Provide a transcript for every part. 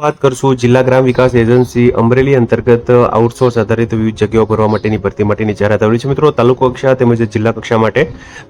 વાત કરશું જિલ્લા ગ્રામ વિકાસ એજન્સી અમરેલી અંતર્ગત આઉટસોર્સ આધારિત વિવિધ જગ્યાઓ ભરવા માટેની ભરતી માટેની જાહેરાત આવેલી છે. મિત્રો, તાલુકા કક્ષા તેમજ જિલ્લા કક્ષા માટે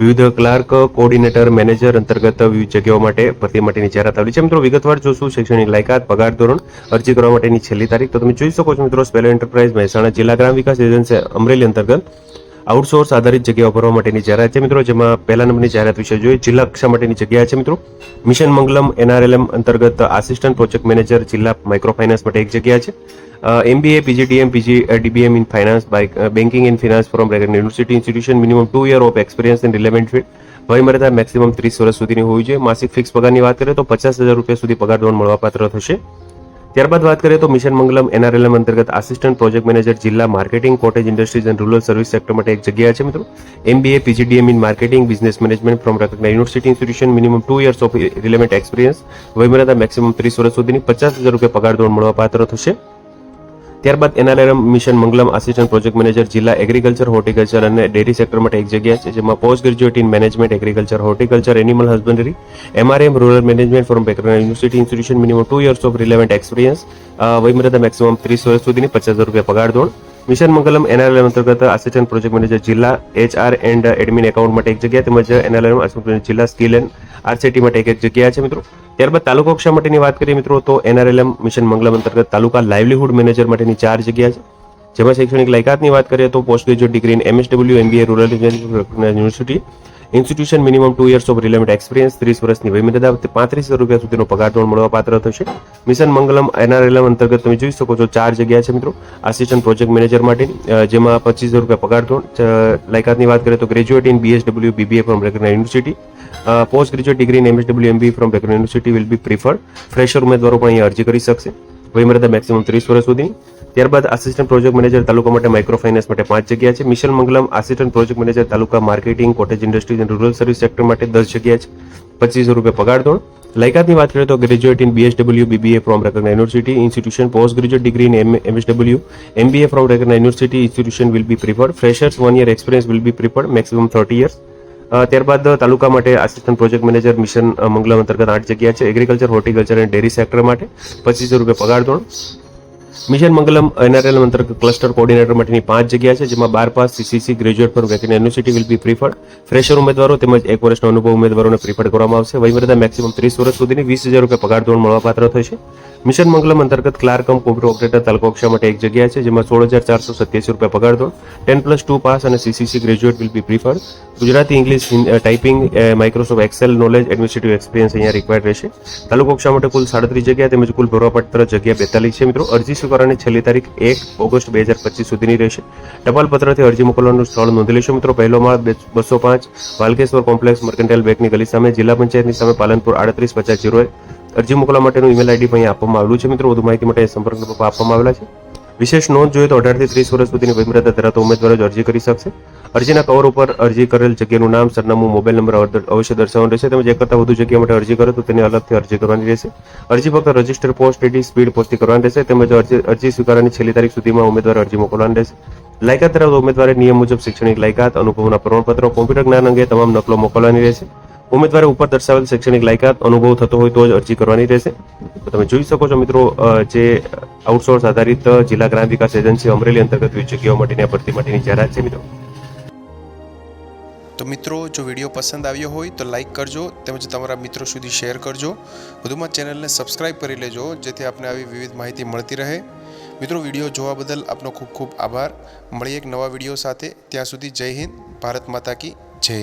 વિવિધ ક્લાર્ક, કોઓર્ડિનેટર, મેનેજર અંતર્ગત વિવિધ જગ્યાઓ માટે ભરતી માટેની જાહેરાત આવેલી છે. મિત્રો, વિગતવાર જોશું શૈક્ષણિક લાયકાત, પગાર ધોરણ, અરજી કરવા માટેની છેલ્લી તારીખ. તો તમે જોઈ શકો છો મિત્રો, સ્પેલો એન્ટરપ્રાઇઝ મહેસાણા જિલ્લા ગ્રામ વિકાસ એજન્સી અમરેલી અંતર્ગત આઉટસોર્સ આધારિત જગ્યાઓ ભરવા માટેની જાહેરાત છે મિત્રો, જેમાં પહેલા નંબરની જાહેરાત વિશે જોઈએ. જિલ્લા કક્ષા માટેની જગ્યા છે મિત્રો. મિશન મંગલમ એનઆરએલએમ અંતર્ગત આસિસ્ટન્ટ પ્રોજેક્ટ મેનેજર જિલ્લા માઇક્રો ફાઇનાન્સ માટે એક જગ્યા છે. MBA, PGDM, PG DBM in finance, by banking in finance from university institution minimum two year of experience in relevant field. વયમર્યાદા maximum ત્રીસ વર્ષ સુધીની હોવી જોઈએ. માસિક ફિક્સ પગારની વાત કરીએ તો પચાસ હજાર રૂપિયા સુધી પગાર ધોરણ મળવાપાત્ર થશે. ત્યારબાદ વાત કરીએ તો મિશન મંગલમ એનઆરએલએમ અંતર્ગત આસિસ્ટન્ટ પ્રોજેક્ટ મેનેજર જિલ્લા marketing cottage industries and rural service sector માટે એક જગ્યા છે મિત્રો. MBA PGDM in marketing business management from recognise university institution minimum two years of relevant experience વયમર્યાદા maximum ત્રીસ વર્ષ સુધીની પચાસ હજાર રૂપિયા પગાર ધોરણ મળવાપાત્ર થશે. ત્યારબાદ NRM mission Mangalam assistant project manager જિલ્લા એગ્રીકલ્ચર હોર્ટિકલ્ચર અને ડેરી સેક્ટર માટે એક જગ્યા છે, જેમાં post graduate in management agriculture horticulture animal husbandry MRM rural management from university institution minimum two years of relevant experience વયમર્યાદા maximum ત્રીસ વર્ષ સુધીની પચાસ હજાર રૂપિયા પગાર ધોરણ મિશન મંગલમ એનઆરએલએમ અંતર્ગત આસિસ્ટન્ટ પ્રોજેક્ટ મેનેજર જિલ્લા એચઆર એન્ડ એડમિન એકાઉન્ટ માટે એક જગ્યા તેમજ એનઆરએલએમ જિલ્લા સ્કિલ એન્ડ આરસીટી માટે એક એક જગ્યા છે મિત્રો. ત્યારબાદ તાલુકા કક્ષા માટેની વાત કરીએ મિત્રો, તો એનઆરએલએમ મિશન મંગલમ અંતર્ગત તાલુકા લાઇવલીહુડ મેનેજર માટેની ચાર જગ્યા છે. જેમાં શૈક્ષણિક લાયકાતની વાત કરીએ તો post graduate degree in MSW MBA rural university institution minimum two years of relevant experience ત્રીસ વર્ષની વયમર્યાદા પાંત્રીસ હજાર રૂપિયા સુધીનો પગાર ધોરણ મળવા પાત્ર થશે મિશન મંગલમ એનઆરએલએમ અંતર્ગત તમે જોઈ શકો છો ચાર જગ્યા છે મિત્રો. આસિસ્ટન્ટ પ્રોજેક્ટ મેનેજર માટે જેમાં પચીસ હજાર રૂપિયા પગાર ધોરણ લાયકાતની વાત કરીએ તો graduate in BSW BBA from recognise university post graduate degree in MSW MB from recognise university will be preferred fresher ઉમેદવારો પણ અહીંયા અરજી કરી શકશે. વયમર્યાદા મેક્સિમમ ત્રીસ વર્ષ સુધીની. ત્યારબાદ આસિસ્ટન્ટ પ્રોજેક્ટ મેનેજર તાલુકા માટે માઇક્રો ફાઇનાન્સ માટે પાંચ જગ્યા છે. Mission Mangalam assistant project manager તાલુકા માર્કેટિંગ કોટેજ ઇન્ડસ્ટ્રીઝ અને રૂરલ સર્વિસ સેક્ટર માટે દસ જગ્યા છે. પચીસો રૂપિયા પગાર ધોરણ. લાયકાતની વાત કરીએ તો graduate in BSW BBA from recognise university institution post graduate degree in MSW MBA from recognise university institution will be preferred freshers one year experience will be preferred maximum thirty years ત્યારબાદ તાલુકા માટે assistant project manager mission Mangalam અંતર્ગત આઠ જગ્યા છે. Agriculture horticulture અને dairy sector માટે પચીસો રૂપિયા પગાર ધોરણ. મિશન મંગલમ એનઆરએલ અંતર્ગત ક્લસ્ટર કોઓર્ડિનેટર માટેની પાંચ જગ્યા છે, જેમાં બાર pass, CCC, graduate from vacant university will be preferred. Fresher ઉમેદવારો તેમજ એક વર્ષનો અનુભવ ઉમેદવારોને પ્રિફર્ડ કરવામાં આવશે. વયમર્યાદા મેક્સિમમ ત્રીસ વર્ષ સુધીની વીસ હજાર રૂપિયા પગાર ધોરણ મળવાપાત્ર થશે. મિશન મંગલમ અંતર્ગત ક્લાર્ક કમ કોમ્પ્યુટર ઓપરેટર તાલુકા કક્ષા માટે એક જગ્યા છે, જેમાં સોળ હજાર ચારસો સત્યાસી રૂપિયા પગાર ધોરણ, ટેન પ્લસ ટુ પાસ અને CCC graduate will be preferred. Gujarati English typing Microsoft Excel knowledge administrative experience અહીંયા રિક્વાયર્ડ રહેશે. તાલુકા કક્ષા માટે કુલ સાડત્રીસ જગ્યા, તેમજ કુલ ભરવાપાત્ર જગ્યા બેતાલીસ છે. મિત્રો, અરજી સ્વીકારવાની છેલ્લી તારીખ એક ઓગસ્ટ બે હજાર પચીસ સુધીની રહેશે. ટપાલ પત્રથી અરજી મોકલવાનું સ્થળ નોંધી લેશો મિત્રો, પહેલો માળ બસો પાંચ, વાલકેશ્વર કોમ્પ્લેક્સ, મર્કન્ટાઇલ બેંકની ગલી સામે, જિલ્લા પંચાયતની સામે, પાલનપુર આડત્રીસ પચાસ જીરો અરજી મોકલવા માટેનું ઈમેલ આઈડી અહીંયા આપવામાં આવેલું છે. મિત્રો, વધુ માહિતી માટે સંપર્ક આપવામાં આવેલા છે. વિશેષ નોંધ જોઈએ તો અઢારથી ત્રીસ વર્ષ સુધીની વયમર્યાદા ધરાવતા ઉમેદવારો જ અરજી કરી શકશે. અરજીના કવર ઉપર અરજી કરેલ જગ્યાનું નામ, સરનામું, મોબાઈલ નંબર અવશ્ય દર્શાવવાનું રહેશે. તેમજ એક કરતાં વધુ જગ્યા માટે અરજી કરો તો તેની અલગથી અરજી કરવાની રહેશે. અરજી ફક્ત રજિસ્ટર પોસ્ટ એડી સ્પીડ પોસ્ટથી કરવાની રહેશે. તેમજ અરજી અરજી સ્વીકારવાની છેલ્લી તારીખ સુધીમાં ઉમેદવાર અરજી મોકલવાની રહેશે. લાયકાત ધરાવતા ઉમેદવારે નિયમ મુજબ શૈક્ષણિક લાયકાત, અનુભવના પ્રમાણપત્રો, કોમ્પ્યુટર જ્ઞાન અંગે તમામ નકલો મોકલવાની રહેશે. ઉમેદવારે ઉપર દર્શાવેલ શૈક્ષણિક લાયકાત અનુભવ થતો હોય તો જ અરજી કરવાની રહેશે. તો તમે જોઈ શકો છો મિત્રો જે આઉટસોર્સ આધારિત જિલ્લા ગ્રામ વિકાસ એજન્સી અમરેલી અંતર્ગત વિવિધ જગ્યાઓ માટેની ભરતી માટેની જાહેરાત છે મિત્રો. તો મિત્રો, જો વીડિયો પસંદ આવ્યો હોય તો લાઇક કરજો તેમજ તમારા મિત્રો સુધી શેર કરજો. વધુમાં ચેનલને સબસ્ક્રાઇબ કરી લેજો, જેથી આપને આવી વિવિધ માહિતી મળતી રહે. મિત્રો, વીડિયો જોવા બદલ આપનો ખૂબ ખૂબ આભાર. મળીએ એક નવા વીડિયો સાથે. ત્યાં સુધી જય હિન્દ, ભારત માતા કી જય.